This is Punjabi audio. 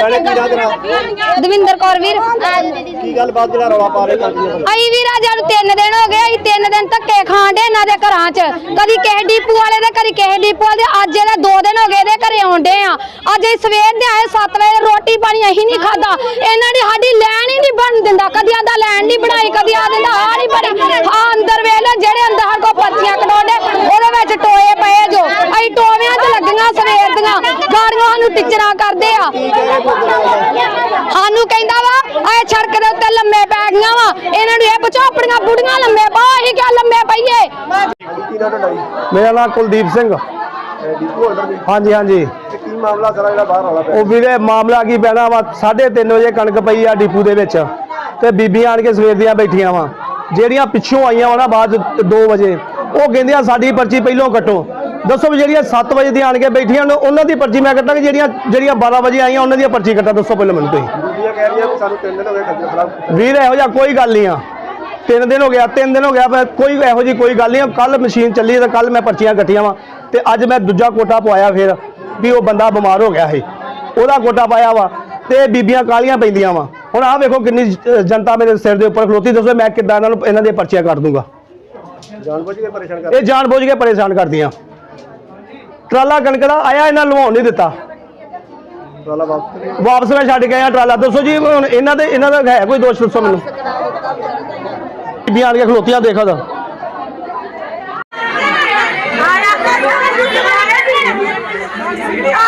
ਪਹਿਲੇ ਕੀ ਰਾਜ ਦਵਿੰਦਰ ਕੌਰ ਵੀਰ। ਕੀ ਗੱਲ ਬਾਤ ਜਿਹੜਾ ਰੌਲਾ ਪਾ ਰਹੇ ਕਾਂਜੀ ਅਸੀਂ ਵੀਰ ਅੱਜ ਨੂੰ ਤਿੰਨ ਦਿਨ ਹੋ ਗਏ ਅਸੀਂ ਤਿੰਨ ਦਿਨ ਧੱਕੇ ਦੇ ਇਹਨਾਂ ਦੇ ਘਰਾਂ 'ਚ। ਕਦੀ ਕਿਸੇ ਡੀਪੂ ਵਾਲੇ ਦੇ ਕਦੀ ਕਿਸੇ ਡੀਪੂ ਵਾਲੇ ਦੇ। ਅੱਜ ਇਹਦੇ ਦੋ ਦਿਨ ਹੋ ਗਏ ਇਹਦੇ ਘਰੇ ਆਉਂਦੇ ਆ। ਅੱਜ ਅਸੀਂ ਸਵੇਰ ਦੇ ਆਏ 7 ਵਜੇ ਰੋਟੀ ਪਾਣੀ ਅਸੀਂ ਨਹੀਂ ਖਾਦਾ ਇਹਨਾਂ ਦੀ ਸਾਡੀ ਲੈਣ ਹੀ ਨਹੀਂ ਬਣ ਦਿੰਦਾ। ਕਦੀ ਆਂਦਾ ਲੈਣ ਨਹੀਂ ਬਣਾਈ ਕਦੀ ਆ ਦਿੰਦਾ ਆ ਨਹੀਂ ਬਣੀ ਆ ਅੰਦਰ ਵੇਲੇ ਜਿਹੜੇ ਅੰਦਰ ਕੋਲ ਪਰਚੀਆਂ ਕਢਾਉਂਦੇ ਉਹਦੇ ਵਿੱਚ ਟੋਏ ਪਏ ਜੋ। ਅਸੀਂ ਟੋਵਿਆਂ 'ਚ ਲੱਗੀਆਂ ਸਵੇਰ ਦੀਆਂ। ਗਾੜੀਆਂ ਸਾਨੂੰ ਟਿਚਰਾਂ ਕਰਦੇ ਆ। ਸਾਨੂੰ ਕਹਿੰਦਾ ਵਾ ਆਏ ਸੜਕ ਦੇ ਉੱਤੇ ਲੰਮੇ ਪੈ ਗਈਆਂ ਵਾ। ਇਹਨਾਂ ਨੂੰ ਇਹ ਪੁੱਛੋ ਬੁੜੀਆਂ ਲੰਮੇ ਪਾ, ਅਸੀਂ ਕਿਆ ਲੰਮੇ ਪਈਏ? ਮੇਰਾ ਨਾਮ ਕੁਲਦੀਪ ਸਿੰਘ। ਹਾਂਜੀ ਹਾਂਜੀ। ਕੀ ਮਾਮਲਾ ਸਾਰਾ ਜਿਹੜਾ ਬਾਹਰ ਰੌਲਾ ਪਿਆ ਉਹ ਵੀਰੇ, ਮਾਮਲਾ ਕੀ ਪੈਣਾ ਵਾ? 3:30 ਵਜੇ ਕਣਕ ਪਈ ਆ ਡਿਪੂ ਦੇ ਵਿੱਚ ਤੇ ਬੀਬੀਆਂ ਆਣ ਕੇ ਸਵੇਰ ਦੀਆਂ ਬੈਠੀਆਂ ਵਾ। ਜਿਹੜੀਆਂ ਪਿੱਛੋਂ ਆਈਆਂ ਵਾ ਨਾ ਬਾਅਦ 2 ਵਜੇ। ਉਹ ਕਹਿੰਦੀਆਂ ਸਾਡੀ ਪਰਚੀ ਪਹਿਲੋਂ ਕੱਟੋ। ਦੱਸੋ ਵੀ ਜਿਹੜੀਆਂ 7 ਵਜੇ ਦੀਆਂ ਆਣ ਕੇ ਬੈਠੀਆਂ ਨੇ ਉਹਨਾਂ ਦੀ ਪਰਚੀ ਮੈਂ ਕੱਟਾਂਗਾ ਜਿਹੜੀਆਂ ਜਿਹੜੀਆਂ 12 ਵਜੇ ਆਈਆਂ ਉਹਨਾਂ ਦੀਆਂ ਪਰਚੀ ਕੱਟਾ ਦੱਸੋ ਪਹਿਲਾਂ ਮੈਨੂੰ ਤੁਸੀਂ। ਵੀਰ ਇਹੋ ਜਿਹਾ ਕੋਈ ਗੱਲ ਨਹੀਂ ਆ। ਤਿੰਨ ਦਿਨ ਹੋ ਗਿਆ ਤਿੰਨ ਦਿਨ ਹੋ ਗਿਆ ਪਰ ਕੋਈ ਇਹੋ ਜੀ ਕੋਈ ਗੱਲ ਨਹੀਂ ਕੱਲ ਮਸ਼ੀਨ ਚੱਲੀ ਤੇ ਕੱਲ ਮੈਂ ਪਰਚੀਆਂ ਕੱਟੀਆਂ ਵਾ। ਤੇ ਅੱਜ ਮੈਂ ਦੂਜਾ ਕੋਟਾ ਪਵਾਇਆ ਫਿਰ ਵੀ ਉਹ ਬੰਦਾ ਬਿਮਾਰ ਹੋ ਗਿਆ ਸੀ। ਉਹਦਾ ਕੋਟਾ ਪਾਇਆ ਵਾ ਤੇ ਬੀਬੀਆਂ ਕਾਲੀਆਂ ਪੈਂਦੀਆਂ ਵਾ। ਹੁਣ ਆਹ ਵੇਖੋ ਕਿੰਨੀ ਜਨਤਾ ਮੇਰੇ ਸਿਰ ਦੇ ਉੱਪਰ ਖਲੋਤੀ ਦੱਸੋ ਮੈਂ ਕਿੱਦਾਂ ਇਹਨਾਂ ਨੂੰ ਇਹਨਾਂ ਦੀਆਂ ਪਰਚੀਆਂ ਕੱਟ ਦੂੰਗਾ। ਜਾਣਬੁੱਝ ਕੇ ਪਰੇਸ਼ਾਨ ਕਰ ਇਹ ਜਾਣ ਬੁੱਝ ਕੇ ਪਰੇਸ਼ਾਨ ਕਰਦੀਆਂ। ਟਰਾਲਾ ਕਣਕ ਦਾ ਆਇਆ ਇਹਨਾਂ ਲਵਾਉਣ ਨਹੀਂ ਦਿੱਤਾ। ਰੌਲਾ ਵਾਪਸ ਨਹੀਂ ਵਾਪਸ ਮੈਂ ਛੱਡ ਕੇ ਆਇਆ ਟਰਾਲਾ। ਦੱਸੋ ਜੀ ਹੁਣ ਇਹਨਾਂ ਦੇ ਇਹਨਾਂ ਦਾ ਹੈ ਕੋਈ ਦੋਸ਼ ਦੱਸੋ ਮੈਨੂੰ? ਬੀਬੀਆਂ ਆਣ ਕੇ ਖਲੋਤੀਆਂ ਦੇਖੋ ਤਾਂ। ਗਾਂ